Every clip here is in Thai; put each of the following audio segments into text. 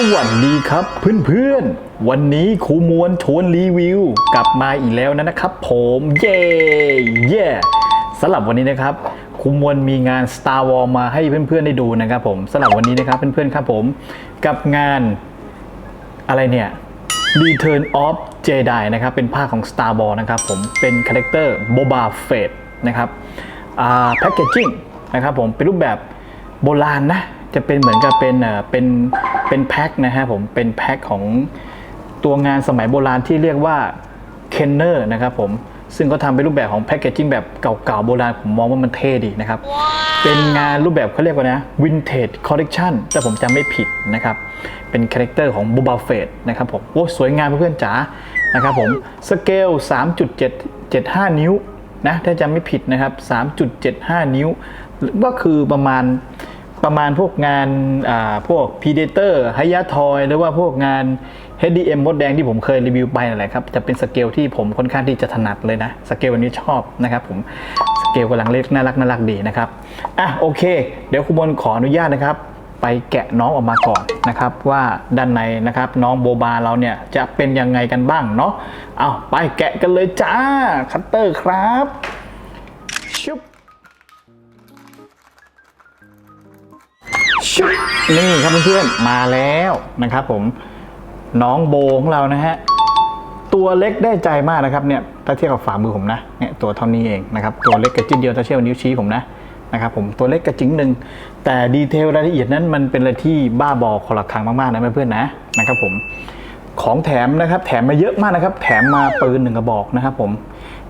สวัสดีครับเพื่อนๆ วันนี้ครูมวลชวนรีวิว กลับมาอีกแล้วนะครับผมเย้เย้สำหรับวันนี้นะครับครูมวลมีงาน Star Wars มาให้เพื่อนๆได้ดูนะครับผมสำหรับวันนี้นะครับเพื่อนๆครับผมกับงานอะไรเนี่ย Return of Jedi นะครับเป็นภาคของ Star Wars นะครับผมเป็นคาแรคเตอร์ Boba Fett นะครับอ่าแพคเกจิ้งนะครับผมเป็นรูปแบบโบราณนะ จะเป็นเหมือนกับเป็นเอ่อเป็นเป็นแพ็คนะฮะผมเป็นแพ็คของตัวงานสมัยโบราณที่เรียกว่าเคนเนอร์นะครับผมซึ่งเขาทำเป็นรูปแบบของแพคเกจิ้งแบบเก่าๆโบราณผมมองว่ามันเท่ดีนะครับ เป็นงานรูปแบบเขาเรียกว่านะวินเทจคอลเลกชันแต่ผมจำไม่ผิดนะครับ เป็นคาแรคเตอร์ของบูบาเฟตนะครับผมโอ้สวยงามเพื่อนๆจ๋านะครับผมสเกล 3.775 นิ้วนะถ้าจำไม่ผิดนะครับ 3.75 นิ้ว ก็คือประมาณ ประมาณพวกงานอ่าพวก Predator ไฮยาทอยหรือว่าพวกงาน HDM มดแดงที่ผมเคยรีวิวไปนั่นแหละครับ จะเป็นสเกลที่ผมค่อนข้างที่จะถนัดเลยนะ สเกลวันนี้ชอบนะครับผม สเกลกำลังเล็กน่ารักน่ารักดีนะครับ อะโอเค เดี๋ยวคุณบอลขออนุญาตนะครับ ไปแกะน้องออกมาก่อนนะครับ ว่าด้านในนะครับน้องโบบาเราเนี่ยจะเป็นยังไงกันบ้างเนาะ เอาไปแกะกันเลยจ้าคัตเตอร์ครับ นี่ครับเพื่อนๆมาแล้วนะครับผมน้องโบของเรานะฮะตัวเล็กได้ใจมากนะครับเนี่ยถ้าเทียบกับฝ่ามือผมนะเนี่ยตัวเท่านี้เองนะครับตัวเล็กกระจิ้นเดียวถ้าเทียบกับนิ้วชี้ผมนะนะครับผมตัวเล็กกระจิ้งหนึ่งแต่ดีเทลรายละเอียดนั้นมันเป็นอะไรที่บ้าบอคนละครั้งมากๆนะเพื่อนๆนะนะครับผมของแถมนะครับแถมมาเยอะมากนะครับ แถมมาปืนหนึ่งกระบอกนะครับผม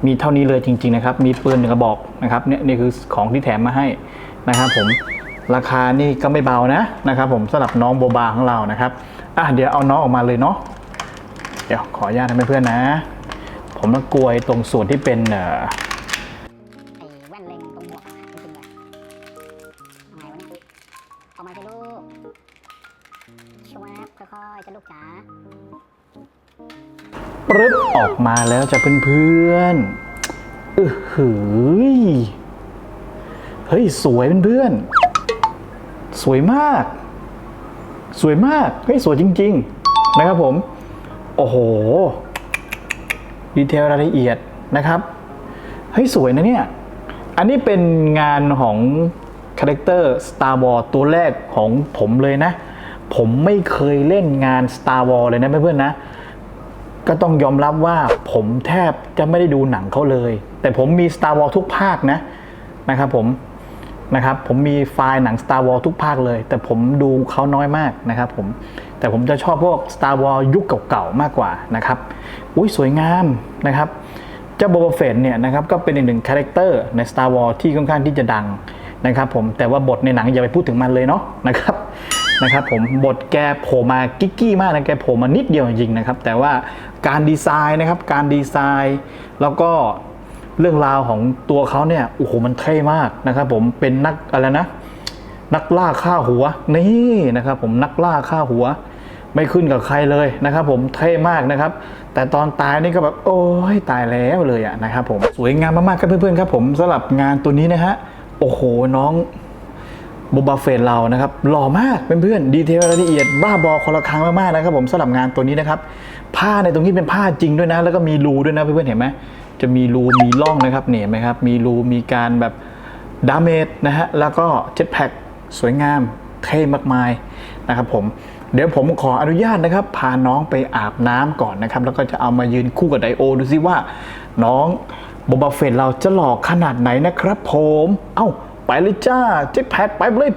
มีเท่านี้เลยจริง ๆนะครับ มีปืนหนึ่งกระบอกนะครับเนี่ยนี่คือของที่แถมมาให้นะครับผม ราคานี่ก็ไม่เบานะนะครับผมสำหรับน้องโบบาของเรานะครับอะเดี๋ยวเอาน้องออกมาเลยเนาะเดี๋ยวขออนุญาตนะเพื่อนๆนะ ผมต้องกลวยตรงส่วนที่เป็นเอ่อไอ้แว่นเล็งตรงหมวกอะจริงๆเลยเอาไงวะเนี่ยออกมาจะลูกชวบค่อยๆจะลูกจ๋าปรึ๊บออกมาแล้วจะเพื่อนๆเออหือเฮ้ย สวยเพื่อนๆ วยมาก สวยมากเฮ้ยสวยจริง ๆ นะครับผม โอ้โห ดีเทลรายละเอียดนะครับเฮ้ยสวยนะเนี่ย อันนี้เป็นงานของคาแรคเตอร์ Star Wars ตัวแรกของผมเลยนะ ผมไม่เคยเล่นงาน Star Wars เลยนะเพื่อนๆนะ ก็ต้องยอมรับว่าผมแทบจะไม่ได้ดูหนังเขาเลย แต่ผมมี Star Wars ทุกภาคนะนะครับผม นะครับผมมีไฟล์หนัง Star Wars ทุกภาคเลย แต่ผมดูเขาน้อยมากนะครับผมแต่ผมจะชอบพวก Star Wars ยุคเก่าๆ มากกว่านะครับอุ้ยสวยงามนะครับเจ้าโบบเฟตเนี่ยนะครับก็เป็นอีกหนึ่งคาแรคเตอร์ใน Star Wars ที่ค่อนข้างที่จะดังนะครับผมแต่ว่าบทในหนังอย่าไปพูดถึงมันเลยเนาะนะครับนะครับผมบทแกโผล่มากิ๊กกี้มากนะแกโผล่มานิดเดียวจริงๆนะครับ แต่ว่าการดีไซน์นะครับการดีไซน์ แล้วก็ เรื่องราวของตัวเขาเนี่ยโอ้โหมันเท่มากนะครับ ผมเป็นนักอะไรนะ นักล่าฆ่าหัวนี่นะครับ ผมนักล่าฆ่าหัว ไม่ขึ้นกับใครเลยนะครับ ผมเท่มากนะครับ แต่ตอนตายนี่ก็แบบโอ้ยตายแล้วเลยอะนะครับ ผมสวยงามมากๆครับเพื่อนๆครับผมสำหรับงานตัวนี้นะฮะโอ้โหน้องโบบาเฟนเรานะครับหล่อมากเพื่อนๆดีเทลรายละเอียดบ้าบอคนละครั้งมากๆนะครับ ผมสำหรับงานตัวนี้นะครับ ผ้าในตรงนี้เป็นผ้าจริงด้วยนะ แล้วก็มีรูด้วยนะเพื่อนๆเห็นไหม จะมีรูมีร่องนะครับเนี่ยเห็นไหมครับ มีรูมีการแบบดาเมจนะฮะ แล้วก็เจ็ตแพ็กสวยงามเท่มากมายนะครับผม เดี๋ยวผมขออนุญาตนะครับ พาน้องไปอาบน้ำก่อนนะครับ แล้วก็จะเอามายืนคู่กับไดโอดูซิว่า น้องโบบาเฟตเราจะหลอกขนาดไหนนะครับผม เอ้าไปเลยจ้าเจ็ตแพ็กไปเลย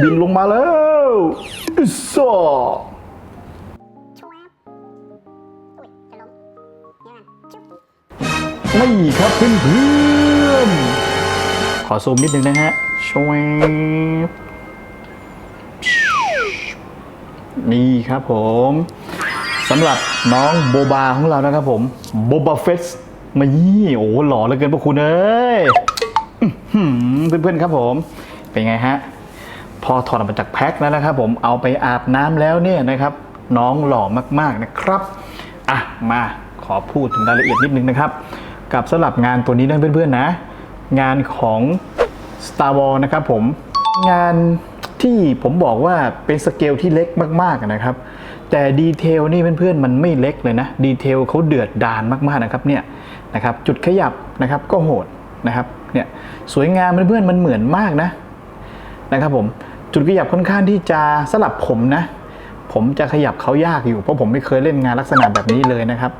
บินลงมาแล้วอิสซอ นี่ครับเพื่อนๆขอซูมนิดนึงนะฮะช่วบนี่ครับผมสำหรับน้องโบบาของเรานะครับผมโบบาเฟสมายี่โอ้หล่อเหลือเกินพวกคุณเอ้ยเพื่อนๆครับผม เป็นไงฮะ พอถอดออกมาจากแพ็คแล้วนะครับผมเอาไปอาบน้ำแล้วเนี่ยนะครับ น้องหล่อมากๆนะครับ อะ มาขอพูดถึงรายละเอียดนิดนึงนะครับ กับสำหรับงานตัวนี้นะเพื่อนๆนะ งานของ Star Wars นะครับผมงานที่ผมบอกว่าเป็นสเกลที่เล็กมากๆนะครับ แต่ดีเทลนี่เพื่อนๆมันไม่เล็กเลยนะดีเทลเขาเดือดดานมากๆนะครับเนี่ยนะครับจุดขยับนะครับก็โหดนะครับเนี่ยสวยงามเพื่อนๆมันเหมือนมากนะนะครับผมจุดขยับค่อนข้างที่จะสลับผมนะ ผมจะขยับเขายากอยู่เพราะผมไม่เคยเล่นงานลักษณะแบบนี้เลยนะครับ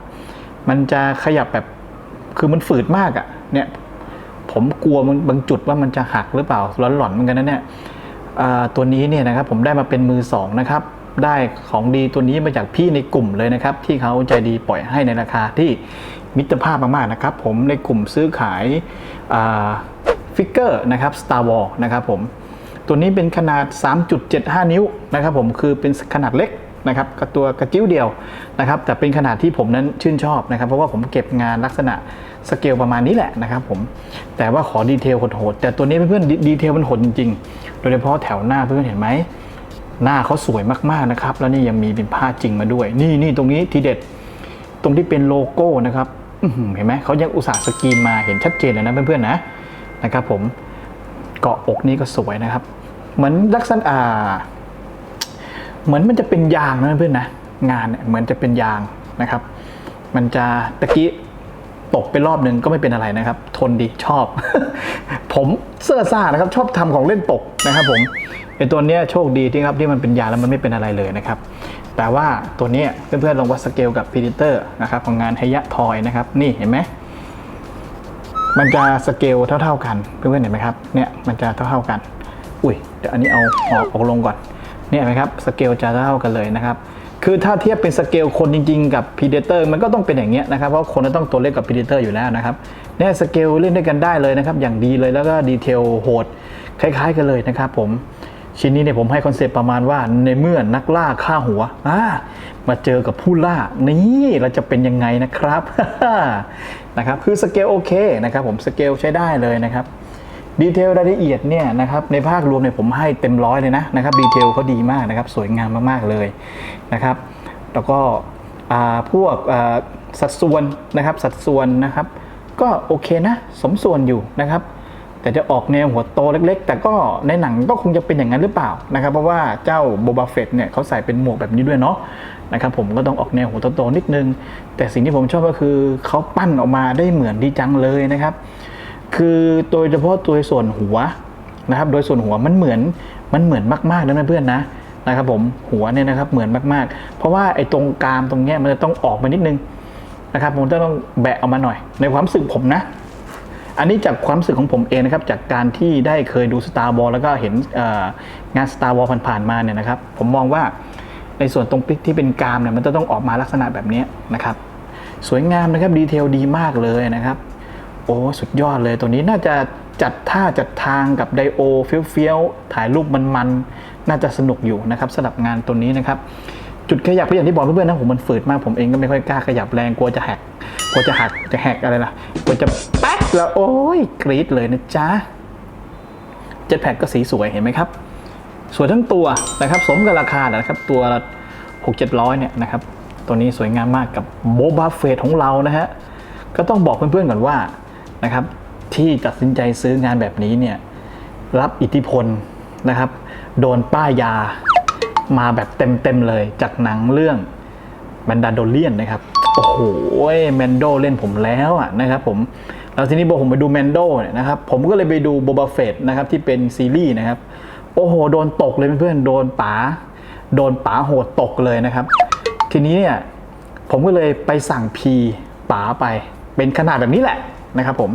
มันจะขยับแบบ คือมันฝืดมากอะ่ะ เนี่ย ผมกลัวมันบางจุดว่ามันจะหักหรือเปล่าร้อนหลอนๆเหมือนกันนะเนี่ยตัวนี้เนี่ยนะครับผมได้มาเป็นมือสองนะครับ ได้ของดีตัวนี้มาจากพี่ในกลุ่มเลยนะครับ ที่เขาใจดีปล่อยให้ในราคาที่มิตรภาพมากๆนะครับ ผมในกลุ่มซื้อขายฟิกเกอร์นะครับ Star Wars นะครับผมตัวนี้เป็นขนาด 3.75 นิ้วนะครับผมคือเป็นขนาดเล็ก นะครับกับตัวกระจิ้วเดียวนะครับแต่เป็นขนาดที่ผมนั้นชื่นชอบนะครับ เพราะว่าผมเก็บงานลักษณะสเกลประมาณนี้แหละนะครับผมแต่ว่าขอดีเทลโหดๆแต่ตัวนี้เพื่อนๆดีเทลมันโหดจริงๆ โดยเฉพาะแถวหน้าเพื่อนๆเห็นไหมหน้าเขาสวยมากๆนะครับ แล้วนี่ยังมีเป็นผ้าจริงมาด้วย นี่นี่ตรงนี้ทีเด็ดตรงที่เป็นโลโก้นะครับเห็นไหมเขายังอุตส่าห์สกรีนมาเห็นชัดเจนเลยนะเพื่อนๆนะนะครับผมเกาะอกนี่ก็สวยนะครับ เหมือนลักษณะ เหมือนมันจะเป็นยางนะเพื่อนนะงานเนี่ยเหมือนจะเป็นยางนะครับ มันจะตะกี้ตกไปรอบหนึ่งก็ไม่เป็นอะไรนะครับ ทนดีชอบ ผมเสื้อซ่านะครับชอบทำของเล่นตกนะครับ ผมไอตัวเนี้ยโชคดีที่ครับที่มันเป็นยางแล้วมันไม่เป็นอะไรเลยนะครับ แต่ว่าตัวเนี้ยเพื่อนๆลองวัดสเกลกับพีดิเตอร์นะครับของงานไฮยะทอยนะครับ นี่เห็นไหมมันจะสเกลเท่า ๆกันเพื่อนๆเห็นไหมครับเนี่ยมันจะเท่าๆกัน อุ้ยเดี๋ยวอันนี้เอาออกออกลงก่อน เนี่ยนไหมครับสเกลจะเท่ากันเลยนะครับคือถ้าเทียบเป็นสเกลคนจริงๆ กับ Predator มันก็ต้องเป็นอย่างเงี้ยนะครับเพราะคนต้องตัวเล็กกับ Predator อยู่แล้วนะครับเนี่ยสเกลเล่นด้วยกันได้เลยนะครับอย่างดีเลยแล้วก็ดีเทลโหดคล้ายๆ กันเลยนะครับผมชิ้นนี้เนี่ยผมให้คอนเซปต์ประมาณว่าในเมื่อนักล่าฆ่าหัวอ่ามาเจอกับผู้ล่านี่เราจะเป็นยังไงนะครับนะครับคือสเกลโอเคนะครับผมสเกลใช้ได้เลยนะครับ ดีเทลรายละเอียดเนี่ยนะครับในภาครวมเนี่ยผมให้เต็มร้อยเลยนะนะครับดีเทลเขาดีมากนะครับ สวยงามมากๆเลยนะครับ แล้วก็พวกสัดส่วนนะครับสัดส่วนนะครับ ก็โอเคนะ สมส่วนอยู่นะครับ แต่จะออกแนวหัวโตเล็ก ๆ แต่ก็ในหนังก็คงจะเป็นอย่างนั้นหรือเปล่านะครับ เพราะว่าเจ้าโบบาเฟตเนี่ยเขาใส่เป็นหมวกแบบนี้ด้วยเนาะนะครับผมก็ต้องออกแนวหัวโตๆนิดนึง แต่สิ่งที่ผมชอบก็คือเขาปั้นออกมาได้เหมือนดีจังเลยนะครับ คือโดยเฉพาะตัวส่วนหัวนะครับ โดยส่วนหัวมันเหมือนมันเหมือนมากๆนะเพื่อนนะนะครับผมหัวเนี่ยนะครับเหมือนมากๆ เพราะว่าไอ้ตรงกรามตรงเนี้ยมันจะต้องออกมานิดนึงนะครับผมจะต้องแบะออกมาหน่อย ในความรู้สึกผมนะ อันนี้จากความรู้สึกของผมเองนะครับ จากการที่ได้เคยดู Star Wars แล้วก็เห็นงาน Star Wars ผ่านๆมาเนี่ยนะครับ ผมมองว่าในส่วนตรงปิกที่เป็นกรามเนี่ยมันจะต้องออกมาลักษณะแบบนี้นะครับ สวยงามนะครับดีเทลดีมากเลยนะครับ โอ้สุดยอดเลยตัวนี้น่าจะจัดท่าจัดทางกับไดโอเฟี้ยวๆ ถ่ายรูปมันๆ น่าจะสนุกอยู่นะครับสำหรับงานตัวนี้นะครับ จุดขยับก็อย่างที่บอกเพื่อนๆนะผมมันฝืดมากผมเองก็ไม่ค่อยกล้าขยับแรงกลัวจะหักกลัวจะหักจะแหกอะไรล่ะกลัวจะแป๊กแล้วโอ้ยกรี๊ดเลยนะจ๊ะเจ็ตแพดก็สีสวยเห็นไหมครับ สวยทั้งตัวนะครับสมกับราคานะครับตัวละหกเจ็ดร้อยเนี่ยนะครับตัวนี้สวยงามมากกับโบบาเฟตของเรานะฮะก็ต้องบอกเพื่อนๆก่อนว่า นะครับ ที่ตัดสินใจซื้องานแบบนี้เนี่ยรับอิทธิพลนะครับ โดนป้ายยามาแบบเต็มๆเลยจากหนังเรื่องแมนดาโดเลียนนะครับ โอ้โหแมนโดเล่นผมแล้วอะนะครับผมแล้วทีนี้พอผมไปดูแมนโดเนี่ยนะครับผมก็เลยไปดูโบบาเฟตนะครับที่เป็นซีรีส์นะครับ โอ้โห โดนตกเลยเพื่อนๆโดนป๋าโดนป๋าโหดตกเลยนะครับ ทีนี้เนี่ยผมก็เลยไปสั่งพีป๋าไปเป็นขนาดแบบนี้แหละ นะครับผม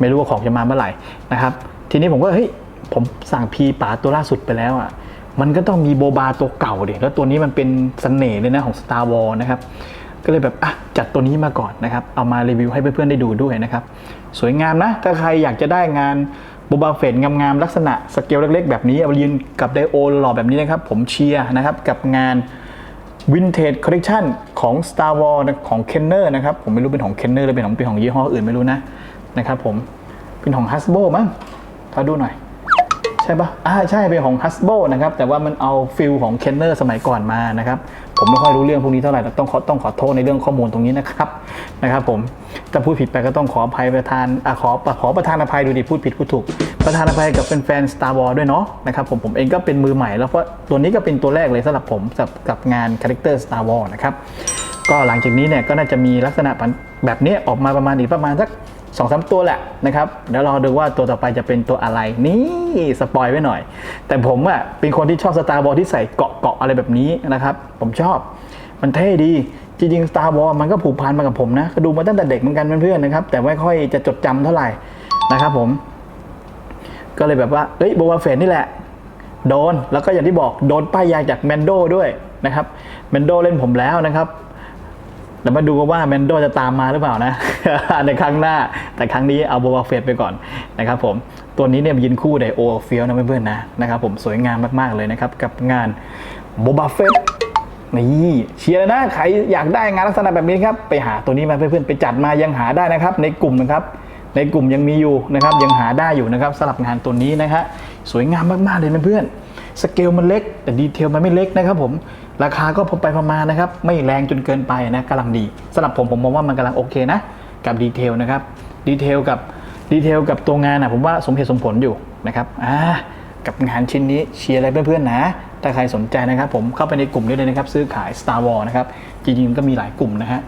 ไม่รู้ว่าของจะมาเมื่อไหร่นะครับ ทีนี้ผมก็เฮ้ยผมสั่งพีป๋าตัวล่าสุดไปแล้วอะมันก็ต้องมีโบบาตัวเก่าดิแล้วตัวนี้มันเป็นเสน่ห์เลยนะของ Star War นะครับก็เลยแบบอะจัดตัวนี้มาก่อนนะครับเอามารีวิวให้เพื่อนๆได้ดูด้วยนะครับสวยงามนะ ถ้าใครอยากจะได้งานโบบาเฟตงามๆลักษณะสเกลเล็กๆ แบบนี้เอายืนกับไดโอหล่อแบบนี้นะครับผมเชียร์นะครับกับงาน Vintage Collection ของ Star Wars ของ Kenner นะครับ ผมไม่รู้เป็นของ Kenner หรือเป็นของเป็นของยี่ห้ออื่นไม่รู้นะ นะครับผม เป็นของ Hasbro มั้งถ้าดูหน่อย ใช่ปะอ่าใช่ เป็นของ Hasbro นะครับ แต่ว่ามันเอาฟิลของ Kenner สมัยก่อนมานะครับ ผมไม่ค่อยรู้เรื่องพวกนี้เท่าไหร่ต้องขอต้องขอโทษในเรื่องข้อมูลตรงนี้นะครับ นะครับผมถ้าพูดผิดไปก็ต้องขออภัยประธานอขอขอประธานอภัยดูดิพูดผิดพูดถูก ประธานอภัยกับแฟนๆ Star Wars ด้วยเนาะนะครับผมผมเองก็เป็นมือใหม่แล้วเพราะตัวนี้ก็เป็นตัวแรกเลยสำหรับผมกับกับงานคาแรคเตอร์ Star Wars นะครับ ก็หลังจากนี้เนี่ยก็น่าจะมีลักษณะแบบนี้ออกมาประมาณอีกประมาณสักสองสามตัวแหละนะครับเดี๋ยวรอดูว่าตัวต่อไปจะเป็นตัวอะไรนี่สปอยไว้หน่อย แต่ผมอะเป็นคนที่ชอบสตาร์บอลที่ใส่เกาะเกาะอะไรแบบนี้นะครับผมชอบมันเท่ดีจริงๆ Star Wars มันก็ผูกพันมากับผมนะ ก็ดูมาตั้งแต่เด็กเหมือนกันเพื่อนๆนะครับ แต่ไม่ค่อยจะจดจำเท่าไหร่นะครับผม ก็เลยแบบว่าเอ้ยโบวาเฟนนี่แหละ โดน แล้วก็อย่างที่บอกโดนป้ายยาจากแมนโดด้วยนะครับแมนโดเล่นผมแล้วนะครับเดี๋ยวมาดูกันว่าแมนโดจะตามมาหรือเปล่านะ ในครั้งหน้า แต่ครั้งนี้เอาโบบาเฟตไปก่อนนะครับผมตัวนี้เนี่ยยืนคู่ไดโอเฟียลนะเพื่อนๆนะนะครับผมสวยงามมากๆเลยนะครับ กับงานโบบาเฟตนี่เชียร์นะ ใครอยากได้งานลักษณะแบบนี้ครับ ไปหาตัวนี้มาเพื่อนๆ ไปจัดมายังหาได้นะครับ ในกลุ่มนะครับ ในกลุ่มยังมีอยู่นะครับยังหาได้อยู่นะครับสำหรับงานตัวนี้นะฮะสวยงามมากๆเลยนะเพื่อนสเกลมันเล็ก แต่ดีเทลมันไม่เล็กนะครับผมราคาก็พอไปประมาณนะครับ ไม่แรงจนเกินไปนะกำลังดีสำหรับผมผมมองว่ามันกำลังโอเคนะ กับดีเทลนะครับดีเทลกับดีเทลกับตัวงานอะผมว่าสมเหตุสมผลอยู่นะครับอ่ากับงานชิ้นนี้เชียร์อะไรเพื่อนๆนะ ถ้าใครสนใจนะครับ ผมเข้าไปในกลุ่มได้เลยนะครับ ซื้อขาย Star Wars นะครับ จริงๆก็มีหลายกลุ่มนะฮะ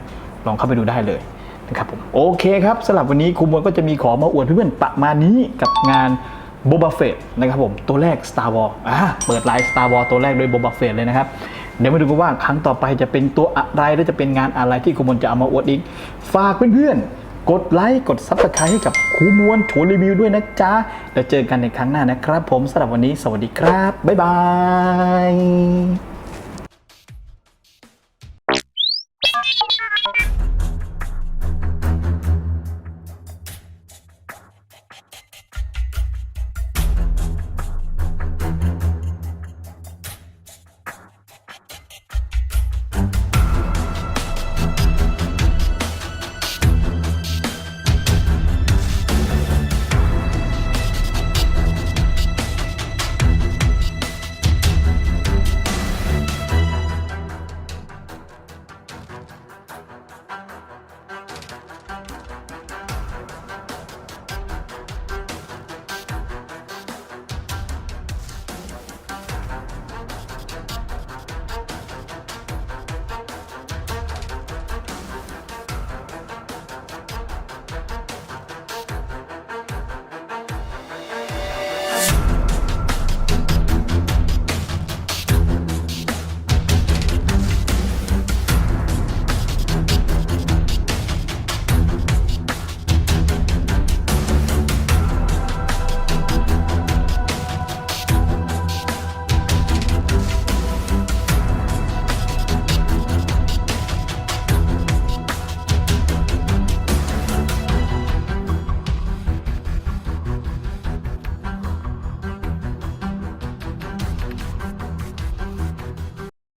ลองเข้าไปดูได้เลย นะครับผมโอเคครับสำหรับวันนี้ครูมวลก็จะมีของมาอวดเพื่อนๆประมาณนี้กับงาน b o b a f e t นะครับผมตัวแรก Star Wars อ่าเปิดไลน์ Star Wars ตัวแรกโดย b o b a f e t เลยนะครับ เดี๋ยวมาดูกันว่าครั้งต่อไปจะเป็นตัวอะไร และจะเป็นงานอะไรที่ครูมวลจะเอามาอวดอีก ฝากเพื่อนๆ กดไลค์กด Subscribe ให้กับครูมวลโชว์รีวิวด้วยนะจ๊ะ แล้วเจอกันในครั้งหน้านะครับ ผมสำหรับวันนี้สวัสดีครับบ๊ายบาย